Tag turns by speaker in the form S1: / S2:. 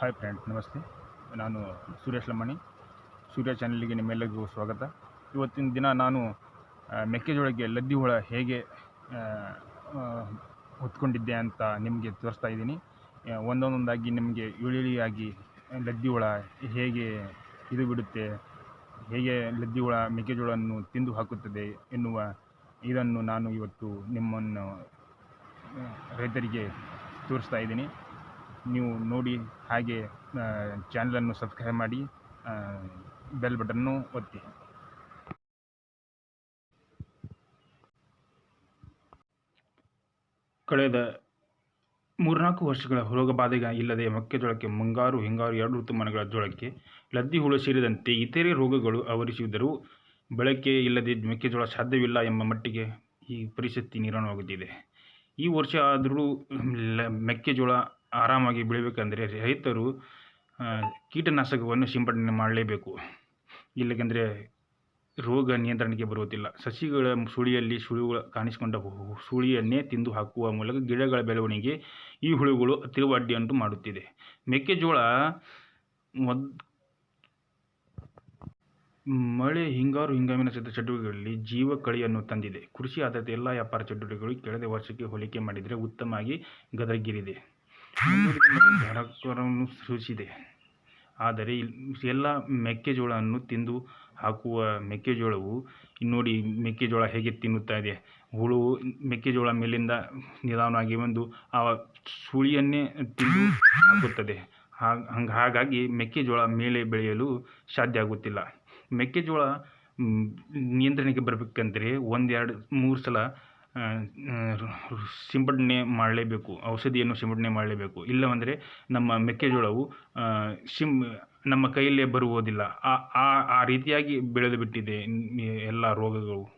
S1: Hi friend ನಮಸ್ತೆ. ನಾನು ಸುರೇಶ್ ಲಮ್ಮಣಿ. ಸೂರ್ಯ ಚಾನಲ್ಗೆ ನಿಮ್ಮೆಲ್ಲರಿಗೂ ಸ್ವಾಗತ. ಇವತ್ತಿನ ದಿನ ನಾನು ಮೆಕ್ಕೆಜೋಳಕ್ಕೆ ಲದ್ದಿ ಹುಳ ಹೇಗೆ ಹೊತ್ಕೊಂಡಿದ್ದೆ ಅಂತ ನಿಮಗೆ ತೋರಿಸ್ತಾ ಇದ್ದೀನಿ. ಒಂದೊಂದೊಂದಾಗಿ ನಿಮಗೆ ಇಳಿಳಿಯಾಗಿ ಲದ್ದಿ ಹುಳ ಹೇಗೆ ಇದು ಬಿಡುತ್ತೆ ಹೇಗೆ ಲದ್ದಿ ಹುಳ ಮೆಕ್ಕೆಜೋಳವನ್ನು ತಿಂದು ಹಾಕುತ್ತದೆ ಎನ್ನುವ ಇದನ್ನು ನಾನು ಇವತ್ತು ನಿಮ್ಮನ್ನು ರೈತರಿಗೆ ತೋರಿಸ್ತಾ ಇದ್ದೀನಿ. ನೀವು ನೋಡಿ ಹಾಗೆ ಚಾನಲನ್ನು ಸಬ್ಸ್ಕ್ರೈಬ್ ಮಾಡಿ ಬೆಲ್ ಬಟನ್ನು ಒತ್ತಿ. ಕಳೆದ ಮೂರ್ನಾಲ್ಕು ವರ್ಷಗಳ ರೋಗ ರೋಗಬಾಧೆಗ ಇಲ್ಲದೆ ಮೆಕ್ಕೆಜೋಳಕ್ಕೆ ಮುಂಗಾರು, ಹಿಂಗಾರು ಎರಡು ಋತುಮಾನಗಳ ಜೋಳಕ್ಕೆ ಲದ್ದಿ ಹುಳು ಸೇರಿದಂತೆ ಇತರೆ ರೋಗಗಳು ಆವರಿಸಿದರೂ ಬಳಕೆ ಇಲ್ಲದೆ ಮೆಕ್ಕೆಜೋಳ ಸಾಧ್ಯವಿಲ್ಲ ಎಂಬ ಮಟ್ಟಿಗೆ ಈ ಪರಿಸ್ಥಿತಿ ನಿರ್ಮಾಣವಾಗುತ್ತಿದೆ ಈ ವರ್ಷ ಆದರೂ ಮೆಕ್ಕೆಜೋಳ ಆರಾಮಾಗಿ ಬೆಳಿಬೇಕಂದರೆ ರೈತರು ಕೀಟನಾಶಕವನ್ನು ಸಿಂಪಡಣೆ ಮಾಡಲೇಬೇಕು. ಇಲ್ಲಕಂದರೆ ರೋಗ ನಿಯಂತ್ರಣಕ್ಕೆ ಬರುವುದಿಲ್ಲ. ಸಸಿಗಳ ಸುಳಿಯಲ್ಲಿ ಸುಳಿಗಳು ಕಾಣಿಸಿಕೊಂಡ ಸುಳಿಯನ್ನೇ ತಿಂದು ಹಾಕುವ ಮೂಲಕ ಗಿಡಗಳ ಬೆಳವಣಿಗೆ ಈ ಹುಳುಗಳು ತೀವ್ರ ಅಡ್ಡಿಯಂಟು ಮಾಡುತ್ತಿದೆ. ಮೆಕ್ಕೆಜೋಳ ಮದ್, ಮಳೆ ಹಿಂಗಾರು ಹಿಂಗಾಮಿನ ಚಟ- ಚಟುವಟಿಕೆಗಳಲ್ಲಿ ಜೀವ ಕಳೆಯನ್ನು ತಂದಿದೆ. ಕೃಷಿ ಆಧಾರಿತ ಎಲ್ಲ ವ್ಯಾಪಾರ ಚಟುವಟಿಕೆಗಳು ಕಳೆದ ವರ್ಷಕ್ಕೆ ಹೋಲಿಕೆ ಮಾಡಿದರೆ ಉತ್ತಮವಾಗಿ ಗದಗಿರಿದೆ ಧಾರಾಕಾರವನ್ನು ಸೃಷ್ಟಿಸಿದೆ. ಆದರೆ ಎಲ್ಲ ಮೆಕ್ಕೆಜೋಳವನ್ನು ತಿಂದು ಹಾಕುವ ಮೆಕ್ಕೆಜೋಳವು, ನೋಡಿ ಮೆಕ್ಕೆಜೋಳ ಹೇಗೆ ತಿನ್ನುತ್ತಾ ಇದೆ. ಹುಳು ಮೆಕ್ಕೆಜೋಳ ಮೇಲಿಂದ ನಿಧಾನವಾಗಿ ಬಂದು ಆ ಸುಳಿಯನ್ನೇ ತಿಂದು ಹಾಕುತ್ತದೆ. ಹಾಗೆ ಹಂಗೆ ಹಾಗಾಗಿ ಮೆಕ್ಕೆಜೋಳ ಮೇಲೆ ಬೆಳೆಯಲು ಸಾಧ್ಯ ಆಗುತ್ತಿಲ್ಲ. ಮೆಕ್ಕೆಜೋಳ ನಿಯಂತ್ರಣಕ್ಕೆ ಬರಬೇಕಂದ್ರೆ ಒಂದೆರಡು ಮೂರು ಸಲ ಸಿಂಪಡಣೆ ಮಾಡಲೇಬೇಕು ಔಷಧಿಯನ್ನು ಸಿಂಪಡಣೆ ಮಾಡಲೇಬೇಕು. ಇಲ್ಲವಂದರೆ ನಮ್ಮ ಮೆಕ್ಕೆಜೋಳವು ಆ, ಸಿಂ ನಮ್ಮ ಕೈಯಲ್ಲೇ ಬರುವುದಿಲ್ಲ. ಆ ಆ ರೀತಿಯಾಗಿ ಬೆಳೆದು ಬಿಟ್ಟಿದೆ ಎಲ್ಲ ರೋಗಗಳು.